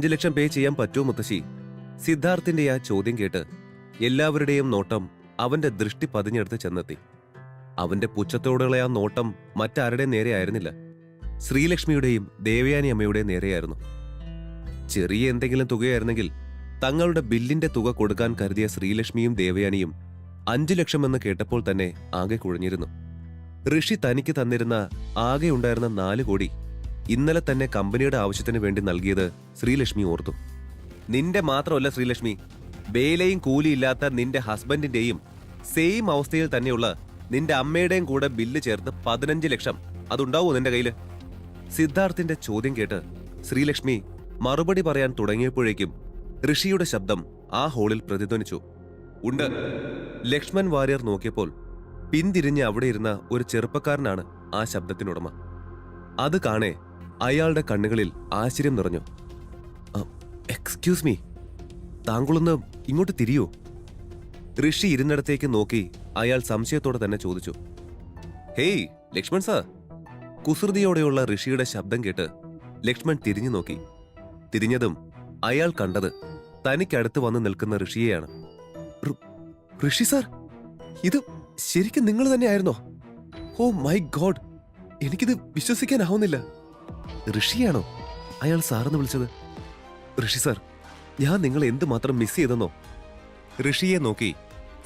അഞ്ചു ലക്ഷം പേ ചെയ്യാൻ പറ്റുമോ മുത്തശ്ശി. സിദ്ധാർത്ഥിന്റെ ആ ചോദ്യം കേട്ട് എല്ലാവരുടെയും നോട്ടം അവന്റെ ദൃഷ്ടി പതിഞ്ഞെടുത്ത് ചെന്നെത്തി. അവന്റെ പുച്ഛത്തോടുള്ള ആ നോട്ടം മറ്റാരുടെ നേരെ ആയിരുന്നില്ല. ശ്രീലക്ഷ്മിയുടെയും ദേവയാനി അമ്മയുടെയും നേരെയായിരുന്നു. ചെറിയ എന്തെങ്കിലും തുകയായിരുന്നെങ്കിൽ തങ്ങളുടെ ബില്ലിന്റെ തുക കൊടുക്കാൻ കരുതിയ ശ്രീലക്ഷ്മിയും ദേവയാനിയും അഞ്ചു ലക്ഷം എന്ന് കേട്ടപ്പോൾ തന്നെ ആകെ കുഴഞ്ഞിരുന്നു. ഋഷി തനിക്ക് തന്നിരുന്ന ആകെ ഉണ്ടായിരുന്ന നാല് കോടി ഇന്നലെ തന്നെ കമ്പനിയുടെ ആവശ്യത്തിന് വേണ്ടി നൽകിയത് ശ്രീലക്ഷ്മി ഓർത്തു. നിന്റെ മാത്രമല്ല ശ്രീലക്ഷ്മി വേലയും കൂലിയില്ലാത്ത നിന്റെ ഹസ്ബൻഡിന്റെയും സെയിം അവസ്ഥയിൽ തന്നെയുള്ള നിന്റെ അമ്മയുടെയും കൂടെ ബില്ല് ചേർത്ത് പതിനഞ്ച് ലക്ഷം അതുണ്ടാവോ നിന്റെ കയ്യിൽ? സിദ്ധാർത്ഥിന്റെ ചോദ്യം കേട്ട് ശ്രീലക്ഷ്മി മറുപടി പറയാൻ തുടങ്ങിയപ്പോഴേക്കും ഋഷിയുടെ ശബ്ദം ആ ഹോളിൽ പ്രതിധ്വനിച്ചു. ഉണ്ട്. ലക്ഷ്മൺ വാര്യർ നോക്കിയപ്പോൾ പിന്തിരിഞ്ഞ് അവിടെ ഇരുന്ന ഒരു ചെറുപ്പക്കാരനാണ് ആ ശബ്ദത്തിനുടമ. അത് കാണേ അയാളുടെ കണ്ണുകളിൽ ആശ്ചര്യം നിറഞ്ഞു. Excuse me. താങ്കളൊന്ന് ഇങ്ങോട്ട് തിരിയൂ. ഋഷി ഇരുന്നിടത്തേക്ക് നോക്കി അയാൾ സംശയത്തോടെ തന്നെ ചോദിച്ചു. Hey Lakshman sir. കുസൃതിയോടെയുള്ള ഋഷിയുടെ ശബ്ദം കേട്ട് ലക്ഷ്മൺ തിരിഞ്ഞു നോക്കി. തിരിഞ്ഞതും അയാൾ കണ്ടത് തനിക്കടുത്ത് വന്ന് നിൽക്കുന്ന ഋഷിയെയാണ്. ഋഷി സാർ ഇത് ശരിക്കും നിങ്ങൾ തന്നെയായിരുന്നോ? ഓ മൈ ഗോഡ് എനിക്കിത് വിശ്വസിക്കാനാവുന്നില്ല. ഋഷിയാണോ? അയാൾ സാറെന്ന് വിളിച്ചത്. ഋഷി സാർ ഞാൻ നിങ്ങളെ എന്തുമാത്രം മിസ് ചെയ്തെന്നോ? ഋഷിയെ നോക്കി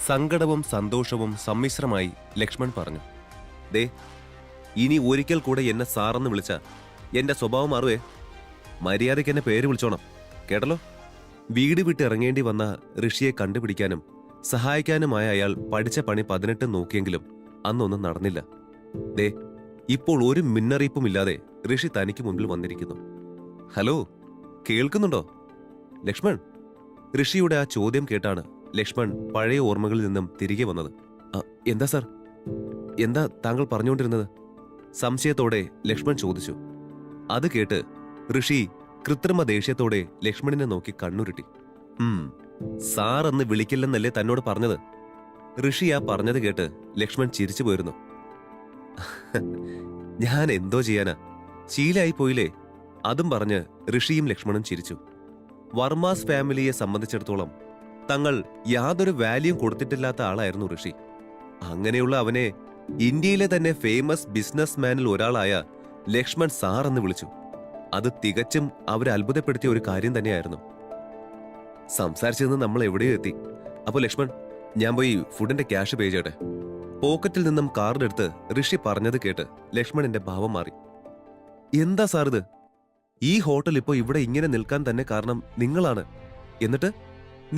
സങ്കടവും സന്തോഷവും സമ്മിശ്രമായി ലക്ഷ്മൺ പറഞ്ഞു. ദേ ഇനി ഒരിക്കൽ കൂടെ എന്നെ സാറെന്ന് വിളിച്ച എന്റെ സ്വഭാവം മാറുവേ. മര്യാദയ്ക്ക് എന്നെ പേര് വിളിച്ചോണം കേട്ടല്ലോ? വീട് വിട്ട് ഇറങ്ങേണ്ടി വന്ന ഋഷിയെ കണ്ടുപിടിക്കാനും സഹായിക്കാനുമായ അയാൾ പഠിച്ച പണി പതിനെട്ട് നോക്കിയെങ്കിലും അന്നൊന്നും നടന്നില്ല. ദേ ഇപ്പോൾ ഒരു മുന്നറിയിപ്പുമില്ലാതെ ഋഷി തനിക്ക് മുൻപിൽ വന്നിരിക്കുന്നു. ഹലോ കേൾക്കുന്നുണ്ടോ? ലക്ഷ്മൺ? ഋഷിയുടെ ആ ചോദ്യം കേട്ടാണ് ലക്ഷ്മൺ പഴയ ഓർമ്മകളിൽ നിന്നും തിരികെ വന്നത്. എന്താ സാർ? എന്താ താങ്കൾ പറഞ്ഞുകൊണ്ടിരുന്നത്? സംശയത്തോടെ ലക്ഷ്മൺ ചോദിച്ചു. അത് കേട്ട് ഋഷി കൃത്രിമ ദേഷ്യത്തോടെ ലക്ഷ്മണിനെ നോക്കി കണ്ണുരുട്ടി. ഉം സാർ എന്ന് വിളിക്കില്ലെന്നല്ലേ തന്നോട് പറഞ്ഞത്? ഋഷി ആ പറഞ്ഞത് കേട്ട് ലക്ഷ്മൺ ചിരിച്ചു പോയിരുന്നു ഞാൻ എന്തോ ചെയ്യാനാ. ശീലായി പോയില്ലേ. അതും പറഞ്ഞ് ഋഷിയും ലക്ഷ്മണും ചിരിച്ചു. വർമാസ് ഫാമിലിയെ സംബന്ധിച്ചിടത്തോളം തങ്ങൾ യാതൊരു വാല്യൂം കൊടുത്തിട്ടില്ലാത്ത ആളായിരുന്നു ഋഷി. അങ്ങനെയുള്ള അവനെ ഇന്ത്യയിലെ തന്നെ ഫേമസ് ബിസിനസ് മാനിൽ ഒരാളായ ലക്ഷ്മൺ സാർ എന്ന് വിളിച്ചു. അത് തികച്ചും അവരെ അത്ഭുതപ്പെടുത്തിയ ഒരു കാര്യം തന്നെയായിരുന്നു. സംസാരിച്ചിരുന്ന് നമ്മൾ എവിടെയോ എത്തി. അപ്പൊ ലക്ഷ്മൺ ഞാൻ പോയി ഫുഡിന്റെ ക്യാഷ് പേ ചെയ്യട്ടെ? പോക്കറ്റിൽ നിന്നും കാർഡ് എടുത്ത് ഋഷി പറഞ്ഞത് കേട്ട് ലക്ഷ്മണന്റെ ഭാവം മാറി. എന്താ സാർ ഇത് ഈ ഹോട്ടൽ ഇപ്പോൾ ഇവിടെ ഇങ്ങനെ നിൽക്കാൻ തന്നെ കാരണം നിങ്ങളാണ്. എന്നിട്ട്?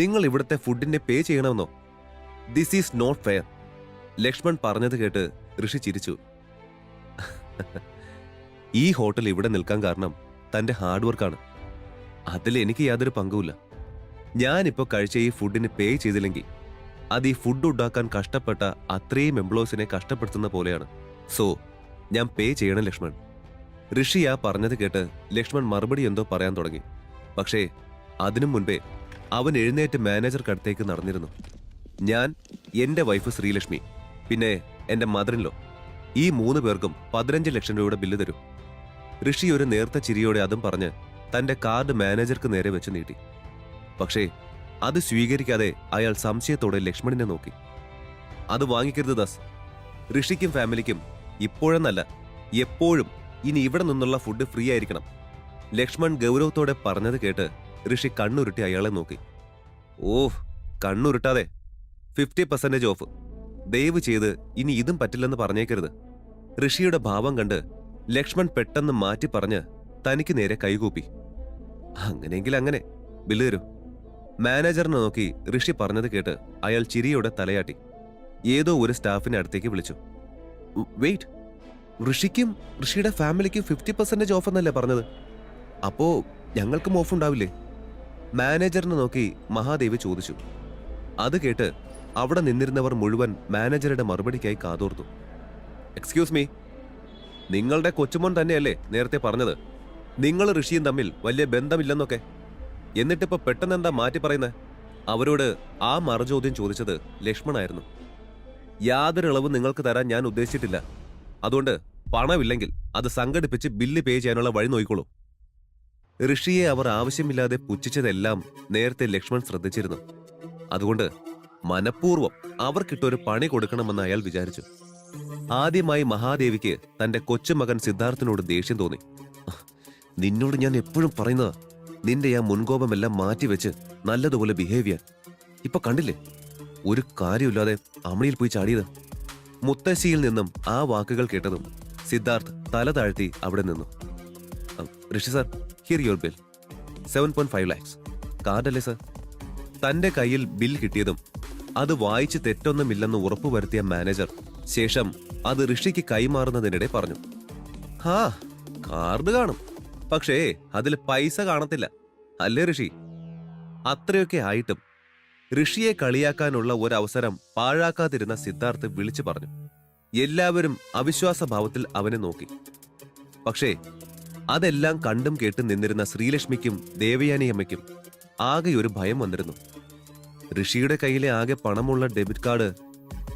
നിങ്ങൾ ഇവിടുത്തെ ഫുഡിന്റെ pay ചെയ്യണമെന്നോ? This is not fair Lakshman പറഞ്ഞത് കേട്ട് ഋഷി ചിരിച്ചു. ഈ ഹോട്ടൽ ഇവിടെ നിൽക്കാൻ കാരണം തന്റെ ഹാർഡ് വർക്കാണ് അതിൽ എനിക്ക് യാതൊരു പങ്കുമില്ല. ഞാനിപ്പോ കഴിച്ച ഈ ഫുഡിന് പേ ചെയ്തില്ലെങ്കിൽ അത് ഈ ഫുഡ് ഉണ്ടാക്കാൻ കഷ്ടപ്പെട്ട അത്രയും എംപ്ലോയ്സിനെ കഷ്ടപ്പെടുത്തുന്ന പോലെയാണ്. സോ ഞാൻ പേ ചെയ്യണം ലക്ഷ്മൺ. ഋഷി ആ പറഞ്ഞത് കേട്ട് ലക്ഷ്മൺ മറുപടി എന്തോ പറയാൻ തുടങ്ങി. പക്ഷേ അതിനു മുൻപേ അവൻ എഴുന്നേറ്റ് മാനേജർക്കടുത്തേക്ക് നടന്നിരുന്നു. ഞാൻ എന്റെ വൈഫ് ശ്രീലക്ഷ്മി പിന്നെ എന്റെ മദറിൻലോ ഈ മൂന്ന് പേർക്കും പതിനഞ്ച് ലക്ഷം രൂപയുടെ ബില്ല് തരും. ഋഷി ഒരു നേർത്ത ചിരിയോടെ അതും പറഞ്ഞ് തന്റെ കാർഡ് മാനേജർക്ക് നേരെ വെച്ച് നീട്ടി. പക്ഷേ അത് സ്വീകരിക്കാതെ അയാൾ സംശയത്തോടെ ലക്ഷ്മണിനെ നോക്കി. അത് വാങ്ങിക്കരുത് ദാസ്. ഋഷിക്കും ഫാമിലിക്കും ഇപ്പോഴെന്നല്ല എപ്പോഴും ഇനി ഇവിടെ നിന്നുള്ള ഫുഡ് ഫ്രീ ആയിരിക്കണം. ലക്ഷ്മൺ ഗൗരവത്തോടെ പറഞ്ഞത് കേട്ട് ഋഷി കണ്ണുരുട്ടി അയാളെ നോക്കി. ഓഹ് കണ്ണുരുട്ടാതെ. Fifty percentage off. ദയവ് ചെയ്ത് ഇനി ഇതും പറ്റില്ലെന്ന് പറഞ്ഞേക്കരുത്. ഋഷിയുടെ ഭാവം കണ്ട് ലക്ഷ്മൺ പെട്ടെന്ന് മാറ്റി പറഞ്ഞ് തനിക്ക് നേരെ കൈകൂപ്പി. അങ്ങനെയെങ്കിൽ അങ്ങനെ. ബില്ല് തരൂ. മാനേജറിനെ നോക്കി ഋഷി പറഞ്ഞത് കേട്ട് അയാൾ ചിരിയോടെ തലയാട്ടി. ഏതോ ഒരു സ്റ്റാഫിനെ അടുത്തേക്ക് വിളിച്ചു. വെയിറ്റ് ഋഷിക്കും ഋഷിയുടെ ഫാമിലിക്കും ഫിഫ്റ്റി പെർസെന്റേജ് ഓഫ് എന്നല്ലേ പറഞ്ഞത്? അപ്പോ ഞങ്ങൾക്കും ഓഫ് ഉണ്ടാവില്ലേ? മാനേജറിനെ നോക്കി മഹാദേവി ചോദിച്ചു. അത് കേട്ട് അവിടെ നിന്നിരുന്നവർ മുഴുവൻ മാനേജറുടെ മറുപടിക്കായി കാതോർത്തു. എക്സ്ക്യൂസ് മീ നിങ്ങളുടെ കൊച്ചുമോൻ തന്നെയല്ലേ നേരത്തെ പറഞ്ഞത്? നിങ്ങൾ ഋഷിയും തമ്മിൽ വലിയ ബന്ധമില്ലെന്നൊക്കെ. എന്നിട്ടിപ്പോ പെട്ടെന്ന് എന്താ മാറ്റി പറയുന്നത് അവരോട് ആ മറുചോദ്യം ചോദിച്ചത് ലക്ഷ്മണായിരുന്നു. യാതൊരു ഇളവ് നിങ്ങൾക്ക് തരാൻ ഞാൻ ഉദ്ദേശിച്ചിട്ടില്ല. അതുകൊണ്ട് പണമില്ലെങ്കിൽ അത് സംഘടിപ്പിച്ച് ബില്ല് പേ ചെയ്യാനുള്ള വഴി നോക്കിക്കോളൂ. ഋഷിയെ അവർ ആവശ്യമില്ലാതെ പുച്ഛിച്ചതെല്ലാം നേരത്തെ ലക്ഷ്മൺ ശ്രദ്ധിച്ചിരുന്നു. അതുകൊണ്ട് മനഃപൂർവം അവർക്കിട്ടൊരു പണി കൊടുക്കണമെന്ന് അയാൾ വിചാരിച്ചു. ആദ്യമായി മഹാദേവിക്ക് തന്റെ കൊച്ചുമകൻ സിദ്ധാർത്ഥിനോട് ദേഷ്യം തോന്നി. നിന്നോട് ഞാൻ എപ്പോഴും പറയുന്നതാ നിന്റെ ആ മുൻകോപമെല്ലാം മാറ്റിവെച്ച് നല്ലതുപോലെ ബിഹേവ് ചെയ്യാൻ. ഇപ്പൊ കണ്ടില്ലേ? ഒരു കാര്യമില്ലാതെ അമണിയിൽ പോയി ചാടിയത്. മുത്തശ്ശിയിൽ നിന്നും ആ വാക്കുകൾ കേട്ടതും സിദ്ധാർത്ഥ് തല താഴ്ത്തി അവിടെ നിന്നു. Rishi sir here your bill seven point five lakhs കാർഡല്ലേ sir തന്റെ കയ്യിൽ ബിൽ കിട്ടിയതും അത് വായിച്ച് തെറ്റൊന്നുമില്ലെന്ന് ഉറപ്പുവരുത്തിയ മാനേജർ ശേഷം അത് ഋഷിക്ക് കൈമാറുന്നതിനിടെ പറഞ്ഞു. ഹാ കാർഡ് കാണും. പക്ഷേ അതിൽ പൈസ കാണത്തില്ല. അല്ലേ ഋഷി? അത്രയൊക്കെ ആയിട്ടും ഋഷിയെ കളിയാക്കാനുള്ള ഒരവസരം പാഴാക്കാതിരുന്ന സിദ്ധാർത്ഥ് വിളിച്ചു പറഞ്ഞു. എല്ലാവരും അവിശ്വാസഭാവത്തിൽ അവനെ നോക്കി. പക്ഷേ അതെല്ലാം കണ്ടും കേട്ടും നിന്നിരുന്ന ശ്രീലക്ഷ്മിക്കും ദേവയാനിയമ്മയ്ക്കും ആകെ ഒരു ഭയം വന്നിരുന്നു. ഋഷിയുടെ കയ്യിലെ ആകെ പണമുള്ള ഡെബിറ്റ് കാർഡ്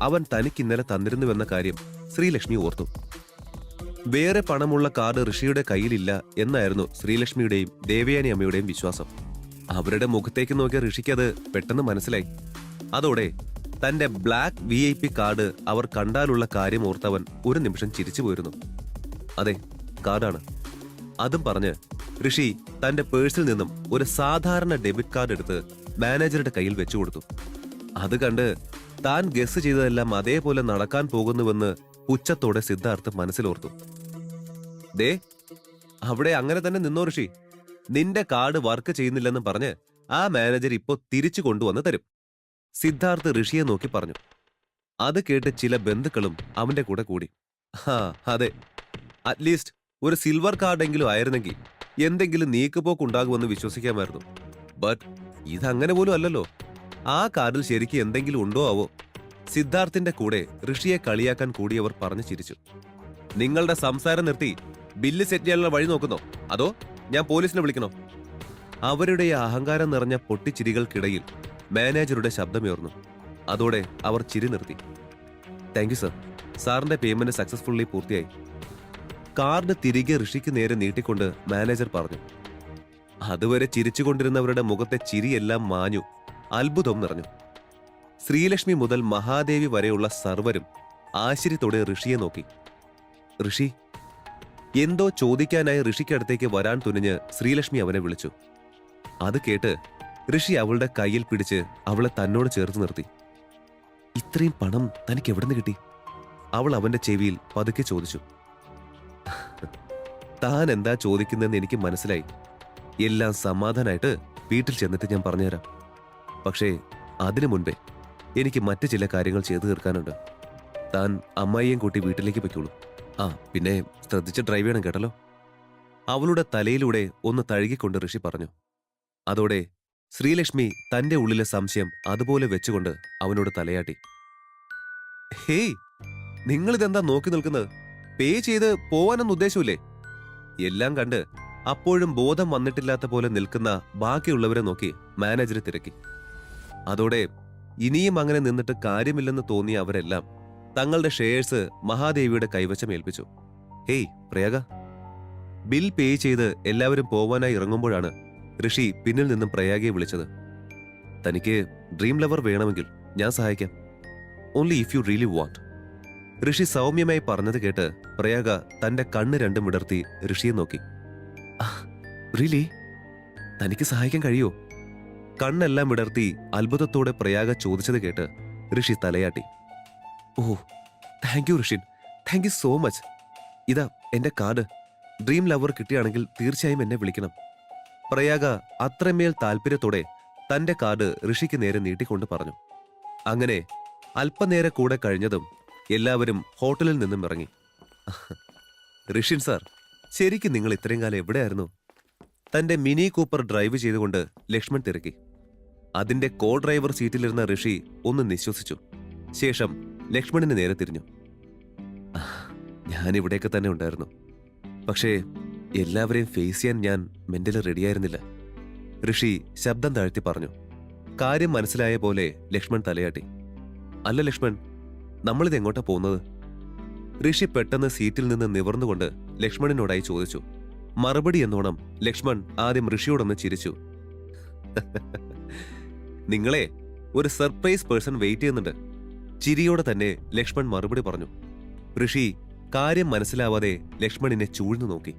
അവൻ തനിക്ക് ഇന്നലെ തന്നിരുന്നുവെന്ന കാര്യം ശ്രീലക്ഷ്മി ഓർത്തു. വേറെ പണമുള്ള കാർഡ് ഋഷിയുടെ കയ്യിലില്ല എന്നായിരുന്നു ശ്രീലക്ഷ്മിയുടെയും ദേവയാനി അമ്മയുടെയും വിശ്വാസം. അവരുടെ മുഖത്തേക്ക് നോക്കിയ ഋഷിക്ക് അത് പെട്ടെന്ന് മനസ്സിലായി. അതോടെ തന്റെ black V I P card അവർ കണ്ടാലുള്ള കാര്യം ഓർത്തവൻ ഒരു നിമിഷം ചിരിച്ചു പോയിരുന്നു. അതെ കാർഡാണ്. അതും പറഞ്ഞ് ഋഷി തന്റെ പേഴ്സിൽ നിന്നും ഒരു സാധാരണ ഡെബിറ്റ് കാർഡ് എടുത്ത് മാനേജറുടെ കയ്യിൽ വെച്ചു കൊടുത്തു. അത് കണ്ട് താൻ ഗസ് ചെയ്തതെല്ലാം അതേപോലെ നടക്കാൻ പോകുന്നുവെന്ന് പുച്ഛത്തോടെ സിദ്ധാർത്ഥ് മനസ്സിലോർത്തു. ദേ അവിടെ അങ്ങനെ തന്നെ നിന്നോ ഋഷി. നിന്റെ കാർഡ് വർക്ക് ചെയ്യുന്നില്ലെന്ന് പറഞ്ഞ് ആ മാനേജർ ഇപ്പോ തിരിച്ചു കൊണ്ടുവന്ന് തരും. സിദ്ധാർത്ഥ് ഋഷിയെ നോക്കി പറഞ്ഞു. അത് കേട്ട് ചില ബന്ധുക്കളും അവന്റെ കൂടെ കൂടി. ഹാ അതെ. അറ്റ്ലീസ്റ്റ് ഒരു സിൽവർ കാർഡെങ്കിലും ആയിരുന്നെങ്കിൽ എന്തെങ്കിലും നീക്കുപോക്കുണ്ടാകുമെന്ന് വിശ്വസിക്കാമായിരുന്നു. ബട്ട് ഇതങ്ങനെ പോലും അല്ലല്ലോ. ആ കാർഡിൽ ശരിക്കും എന്തെങ്കിലും ഉണ്ടോ ആവോ? സിദ്ധാർത്ഥിന്റെ കൂടെ ഋഷിയെ കളിയാക്കാൻ കൂടിയവർ പറഞ്ഞു ചിരിച്ചു. നിങ്ങളുടെ സംസാരം നിർത്തി ബില്ല് സെറ്റ് ചെയ്യാനുള്ള വഴി നോക്കുന്നോ? അതോ ഞാൻ പോലീസിനെ വിളിക്കണോ? അവരുടെ അഹങ്കാരം നിറഞ്ഞ പൊട്ടിച്ചിരികൾക്കിടയിൽ മാനേജറുടെ ശബ്ദമുയർന്നു. അതോടെ അവർ ചിരി നിർത്തി. Thank you sir. സാറിന്റെ പേയ്മെന്റ് സക്സസ്ഫുള്ളി പൂർത്തിയായി. കാർഡ് തിരികെ ഋഷിക്ക് നേരെ നീട്ടിക്കൊണ്ട് മാനേജർ പറഞ്ഞു. അതുവരെ ചിരിച്ചുകൊണ്ടിരുന്നവരുടെ മുഖത്തെ ചിരിയെല്ലാം മാഞ്ഞു. അത്ഭുതം നിറഞ്ഞു. ശ്രീലക്ഷ്മി മുതൽ മഹാദേവി വരെയുള്ള സർവരും ആശ്ചര്യത്തോടെ ഋഷിയെ നോക്കി. ഋഷി എന്തോ ചോദിക്കാനായി ഋഷിക്കടുത്തേക്ക് വരാൻ തുനിഞ്ഞ് ശ്രീലക്ഷ്മി അവനെ വിളിച്ചു. അത് കേട്ട് ഋഷി അവളുടെ കയ്യിൽ പിടിച്ച് അവളെ തന്നോട് ചേർത്ത് നിർത്തി. ഇത്രയും പണം തനിക്ക് എവിടുന്ന് കിട്ടി? അവൾ അവന്റെ ചെവിയിൽ പതുക്കെ ചോദിച്ചു. താൻ എന്താ ചോദിക്കുന്നതെന്ന് എനിക്ക് മനസ്സിലായി. എല്ലാം സമാധാനായിട്ട് വീട്ടിൽ ചെന്നിട്ട് ഞാൻ പറഞ്ഞുതരാം. പക്ഷേ അതിനു മുൻപേ എനിക്ക് മറ്റു ചില കാര്യങ്ങൾ ചെയ്തു തീർക്കാനുണ്ട്. താൻ അമ്മായിയും കൂട്ടി വീട്ടിലേക്ക് പൊയ്ക്കോളൂ. ആ പിന്നെ ശ്രദ്ധിച്ച് ഡ്രൈവ് ചെയ്യണം കേട്ടല്ലോ. അവളുടെ തലയിലൂടെ ഒന്ന് തഴുകിക്കൊണ്ട് ഋഷി പറഞ്ഞു. അതോടെ ശ്രീലക്ഷ്മി തന്റെ ഉള്ളിലെ സംശയം അതുപോലെ വെച്ചുകൊണ്ട് അവനോട് തലയാട്ടി. ഹേയ് നിങ്ങളിതെന്താ നോക്കി നിൽക്കുന്നത്? പേ ചെയ്ത് പോവാനൊന്നും ഉദ്ദേശമില്ലേ എല്ലാം കണ്ട് അപ്പോഴും ബോധം വന്നിട്ടില്ലാത്ത പോലെ നിൽക്കുന്ന ബാക്കിയുള്ളവരെ നോക്കി മാനേജർ തിരക്കി. അതോടെ ഇനിയും അങ്ങനെ നിന്നിട്ട് കാര്യമില്ലെന്ന് തോന്നിയ അവരെല്ലാം തങ്ങളുടെ ഷെയർസ് മഹാദേവിയുടെ കൈവശം ഏൽപ്പിച്ചു. ഹേയ് പ്രയാഗ. ബിൽ പേ ചെയ്ത് എല്ലാവരും പോവാനായി ഇറങ്ങുമ്പോഴാണ് ഋഷി പിന്നിൽ നിന്നും പ്രയാഗയെ വിളിച്ചത്. തനിക്ക് ഡ്രീം ലവർ വേണമെങ്കിൽ ഞാൻ സഹായിക്കാം. Only if you really want Rishi സൗമ്യമായി പറഞ്ഞത് കേട്ട് പ്രയാഗ തന്റെ കണ്ണ് രണ്ടും വിടർത്തി ഋഷിയെ നോക്കി. റിലി തനിക്ക് സഹായിക്കാൻ കഴിയോ? കണ്ണെല്ലാം വിടർത്തി അത്ഭുതത്തോടെ പ്രയാഗ ചോദിച്ചത് കേട്ട് ഋഷി തലയാട്ടി. ഓ താങ്ക് യു ഋഷിൻ താങ്ക് യു സോ മച്ച് ഇതാ എന്റെ കാർഡ് ഡ്രീം ലവർ കിട്ടിയാണെങ്കിൽ തീർച്ചയായും എന്നെ വിളിക്കണം. പ്രയാഗ അത്രമേൽ താല്പര്യത്തോടെ തന്റെ കാർഡ് ഋഷിക്ക് നേരെ നീട്ടിക്കൊണ്ട് പറഞ്ഞു. അങ്ങനെ അല്പനേരെ കൂടെ കഴിഞ്ഞതും എല്ലാവരും ഹോട്ടലിൽ നിന്നും ഇറങ്ങി. ഋഷിൻ സാർ ശരിക്കും നിങ്ങൾ ഇത്രയും കാലം എവിടെയായിരുന്നു? തന്റെ മിനി കൂപ്പർ ഡ്രൈവ് ചെയ്തുകൊണ്ട് ലക്ഷ്മൺ തിരക്കി. അതിന്റെ കോ ഡ്രൈവർ സീറ്റിലിരുന്ന ഋഷി ഒന്ന് നിശ്വസിച്ചു. ശേഷം ലക്ഷ്മണിന് നേരെ തിരിഞ്ഞു. ഞാൻ ഇവിടെയൊക്കെ തന്നെ ഉണ്ടായിരുന്നു. പക്ഷേ എല്ലാവരെയും ഫേസ് ചെയ്യാൻ ഞാൻ മെന്റലി റെഡിയായിരുന്നില്ല ഋഷി ശബ്ദം താഴ്ത്തി പറഞ്ഞു. കാര്യം മനസ്സിലായ പോലെ ലക്ഷ്മൺ തലയാട്ടി. അല്ല ലക്ഷ്മൺ നമ്മളിത് എങ്ങോട്ടാ പോകുന്നത്? ഋഷി പെട്ടെന്ന് സീറ്റിൽ നിന്ന് നിവർന്നുകൊണ്ട് ലക്ഷ്മണനോടായി ചോദിച്ചു. മറുപടി എന്നോണം ലക്ഷ്മൺ ആദ്യം ഋഷിയോടൊന്ന് ചിരിച്ചു. നിങ്ങളെ ഒരു സർപ്രൈസ് പേഴ്സൺ വെയിറ്റ് ചെയ്യുന്നുണ്ട്. ചിരിയോടെ തന്നെ ലക്ഷ്മൺ മറുപടി പറഞ്ഞു. ഋഷി കാര്യം മനസ്സിലാവാതെ ലക്ഷ്മണിനെ ചൂഴ്ന്നു നോക്കി.